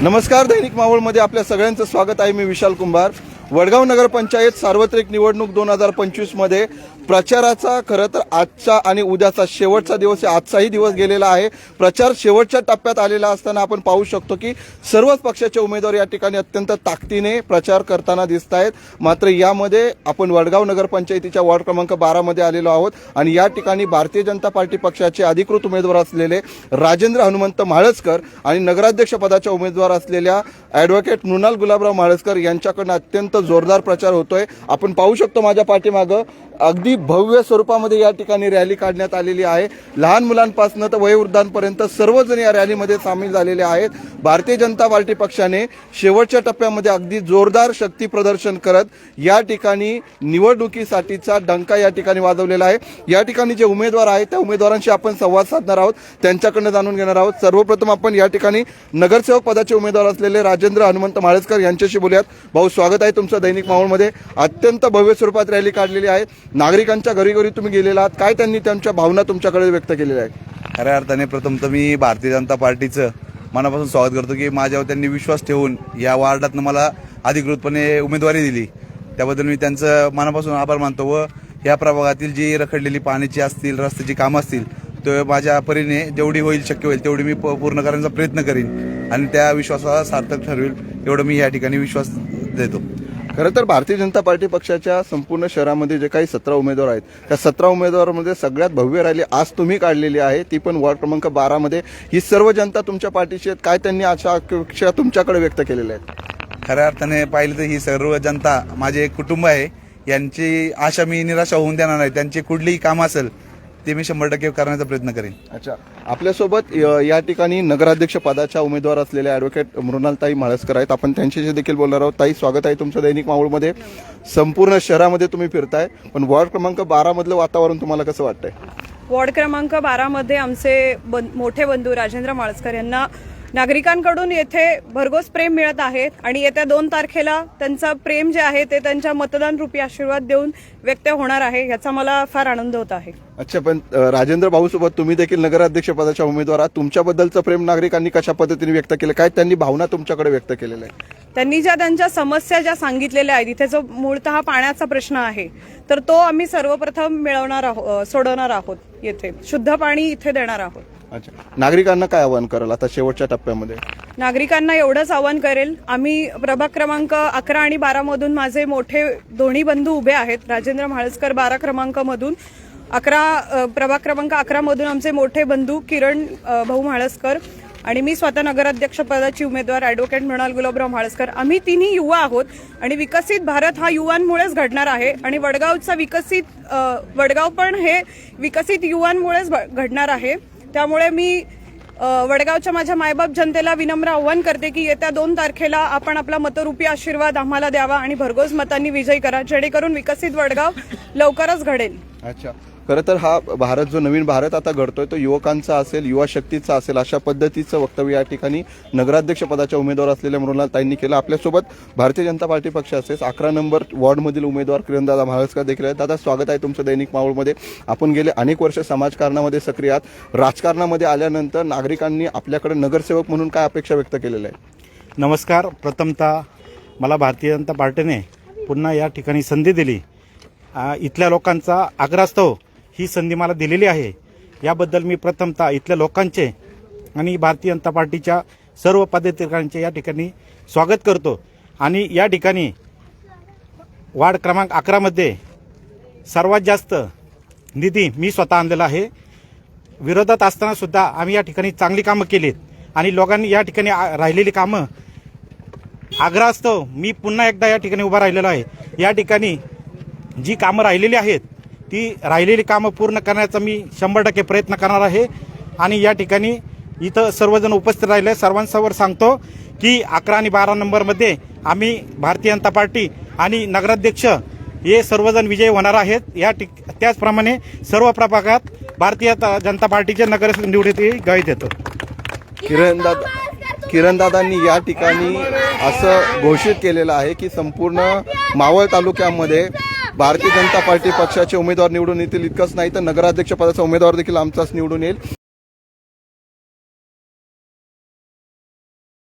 नमस्कार दैनिक मावळमध्ये आपल्या सगळ्यांचं स्वागत आहे. मी विशाल कुंभार. वडगाव नगरपंचायत सार्वत्रिक निवडणूक दोन हजार पंचवीसमध्ये प्रचाराचा खरं तर आजचा आणि उद्याचा शेवटचा दिवस आजचाही दिवस गेलेला आहे. प्रचार शेवटच्या टप्प्यात आलेला असताना आपण पाहू शकतो की सर्वच पक्षाचे उमेदवार या ठिकाणी अत्यंत ताकदीने प्रचार करताना दिसत आहेत. मात्र यामध्ये आपण वडगाव नगरपंचायतीच्या वॉर्ड क्रमांक बारामध्ये आलेलो आहोत आणि या ठिकाणी भारतीय जनता पार्टी पक्षाचे अधिकृत उमेदवार असलेले राजेंद्र हनुमंत म्हाळसकर आणि नगराध्यक्ष पदाच्या उमेदवार असलेल्या ॲडव्होकेट मृणाल गुलाबराव म्हाळसकर यांच्याकडनं अत्यंत जोरदार प्रचार होतोय. आपण पाहू शकतो माझ्या पाठीमागं अगदी भव्य स्वरूपामध्ये या ठिकाणी रॅली काढण्यात आलेली आहे. लहान मुलांपासून तर वयोवृद्धांपर्यंत सर्वजण या रॅलीमध्ये सामील झालेले आहेत. भारतीय जनता पार्टी पक्षाने शेवटच्या टप्प्यामध्ये अगदी जोरदार शक्ती प्रदर्शन करत या ठिकाणी निवडणुकीसाठीचा डंका या ठिकाणी वाजवलेला आहे. या ठिकाणी जे उमेदवार आहेत त्या उमेदवारांशी आपण संवाद साधणार आहोत. त्यांच्याकडनं जाणून घेणार आहोत. सर्वप्रथम आपण या ठिकाणी नगरसेवक पदाचे उमेदवार असलेले राजेंद्र हनुमंत माळेसकर यांच्याशी बोलूयात. भाऊ स्वागत आहे तुमचं दैनिक मावळमध्ये अत्यंत भव्य स्वरूपात रॅली काढलेली आहे. नागरिकांच्या घरी घरी तुम्ही गेलेला आहात काय त्यांनी त्यांच्या भावना तुमच्याकडे व्यक्त केलेल्या आहेत? खऱ्या अर्थाने प्रथम तर मी भारतीय जनता पार्टीचं मनापासून स्वागत करतो की माझ्यावर त्यांनी विश्वास ठेवून या वार्डातनं मला अधिकृतपणे उमेदवारी दिली. त्याबद्दल मी त्यांचं मनापासून आभार मानतो व या प्रभागातील जी रखडलेली पाण्याची असतील रस्त्याची कामं असतील तो माझ्या परीने जेवढी होईल शक्य होईल तेवढी मी प- पूर्ण करण्याचा प्रयत्न करीन आणि त्या विश्वासाला सार्थक ठरवेल एवढं मी या ठिकाणी विश्वास देतो. खरं तर भारतीय जनता पार्टी पक्षाच्या संपूर्ण शहरामध्ये जे काही सतरा उमेदवार आहेत त्या सतरा उमेदवारांमध्ये सगळ्यात भव्य रॅली आज तुम्ही काढलेली आहे. ती पण वॉर्ड क्रमांक बारामध्ये ही सर्व जनता तुमच्या पार्टीची आहेत. काय त्यांनी अशा अपेक्षा तुमच्याकडे व्यक्त केलेल्या आहेत? खऱ्या अर्थाने पाहिलं तर ही सर्व जनता माझे एक कुटुंब आहे. यांची आशा मी निराशा होऊन देणार नाही. त्यांची कुठलीही काम असेल ते मी शंभर टक्के करण्याचा प्रयत्न करेन. अच्छा. आपल्यासोबत या ठिकाणी नगराध्यक्ष पदाच्या उमेदवार असलेले ॲडव्होकेट मृणालताई माळसकर आहेत. आपण त्यांच्याशी देखील बोलणार आहोत. ताई स्वागत आहे तुमचं दैनिक मावळमध्ये संपूर्ण शहरामध्ये तुम्ही फिरताय पण वॉर्ड क्रमांक बारामधलं वातावरण तुम्हाला कसं वाटतंय? वॉर्ड क्रमांक बारामध्ये आमचे बं- मोठे बंधू राजेंद्र माळसकर यांना नागरिकांकडून येथे भरघोस प्रेम मिळत आहे आणि येत्या दोन तारखेला त्यांचं प्रेम जे आहे ते त्यांच्या मतदान रूपी आशीर्वाद देऊन व्यक्त होणार आहे याचा मला फार आनंद होत आहे. अच्छा पण राजेंद्र भाऊ सोबत तुम्ही देखील नगराध्यक्ष पदाच्या उमेदवार आहात. तुमच्याबद्दलचं प्रेम नागरिकांनी कशा पद्धतीने व्यक्त केलं? काय त्यांनी भावना तुमच्याकडे व्यक्त केलेल्या आहे त्यांनी ज्या त्यांच्या समस्या ज्या सांगितलेल्या आहेत इथे जो मूळतः पाण्याचा प्रश्न आहे तर तो आम्ही सर्वप्रथम मिळवणार आहोत सोडवणार आहोत येथे. शुद्ध पाणी इथे देणार आहोत. अच्छा. नागरिकांना काय आवाहन कराल आता शेवटच्या टप्प्यामध्ये? नागरिकांना एवढंच आवाहन करेल. आम्ही प्रभाग क्रमांक अकरा आणि बारा मधून माझे मोठे दोन्ही बंधू उभे आहेत. राजेंद्र म्हाळसकर बारा क्रमांक मधून अकरा प्रभाग क्रमांक अकरा मधून आमचे मोठे बंधू किरण भाऊ म्हाळसकर आणि मी स्वतः नगराध्यक्षपदाची उमेदवार ॲडव्होकेट मृणाल गुलाबराव म्हाळसकर. आम्ही तिन्ही युवा आहोत आणि विकसित भारत हा युवांमुळेच घडणार आहे आणि वडगावचा विकसित वडगाव पण हे विकसित युवांमुळेच घडणार आहे. त्यामुळे मी वडगावच्या माझ्या मायबाप जनतेला विनम्र आव्हान करते की येत्या दोन तारखेला आपण आपला मतरूपी आशीर्वाद आम्हाला द्यावा आणि भरघोस मतांनी विजयी करा जेणेकरून विकसित वडगाव लवकरच घडेल. अच्छा. खरं तर हा भारत जो नवीन भारत आता घडतोय तो युवकांचा असेल युवा शक्तीचा असेल अशा पद्धतीचं वक्तव्य या ठिकाणी नगराध्यक्ष पदाच्या उमेदवार असलेल्या मृणाल ताईंनी केलं. आपल्यासोबत भारतीय जनता पार्टी पक्ष असेल अकरा नंबर वॉर्डमधील उमेदवार किरणदादा महाळसकर देखील आहेत. दादा स्वागत आहे तुमचं दैनिक मावळमध्ये आपण गेले अनेक वर्ष समाजकारणामध्ये सक्रिय आहात. राजकारणामध्ये आल्यानंतर नागरिकांनी आपल्याकडे नगरसेवक म्हणून काय अपेक्षा व्यक्त केलेल्या आहे नमस्कार. प्रथमतः मला भारतीय जनता पार्टीने पुन्हा या ठिकाणी संधी दिली. इथल्या लोकांचा आग्रास्तव ही संधी मला दिलेली आहे. याबद्दल मी प्रथमतः इथल्या लोकांचे आणि भारतीय जनता पार्टीच्या सर्व पदाधिकाऱ्यांचे या ठिकाणी स्वागत करतो. आणि या ठिकाणी वार्ड क्रमांक अकरामध्ये सर्वात जास्त निधी मी स्वतः आणलेला आहे. विरोधात असतानासुद्धा आम्ही या ठिकाणी चांगली कामं केलीत. आणि लोकांनी या ठिकाणी आ- राहिलेली कामं आग्रहास्तव मी पुन्हा एकदा या ठिकाणी उभा राहिलेलो आहे. या ठिकाणी जी कामं राहिलेली आहेत ती राहिलेली कामं पूर्ण करण्याचा मी शंभर टक्के प्रयत्न करणार आहे. आणि या ठिकाणी इथं सर्वजण उपस्थित राहिले. सर्वांसमोर सांगतो की अकरा आणि बारा नंबरमध्ये आम्ही भारतीय जनता पार्टी आणि नगराध्यक्ष हे सर्वजण विजयी होणार आहेत. या ठिक त्याचप्रमाणे सर्व प्रभागात भारतीय जनता पार्टीचे नगर निवडीत गाय देतो किरणदादा किरणदादांनी या ठिकाणी असं घोषित केलेलं आहे की संपूर्ण मावळ तालुक्यामध्ये भारतीय जनता पार्टी पक्षाचे उमेदवार निवडून येतील इतकंच नाही तर नगराध्यक्षपदाचा उमेदवार देखील आमचाच निवडून येईल.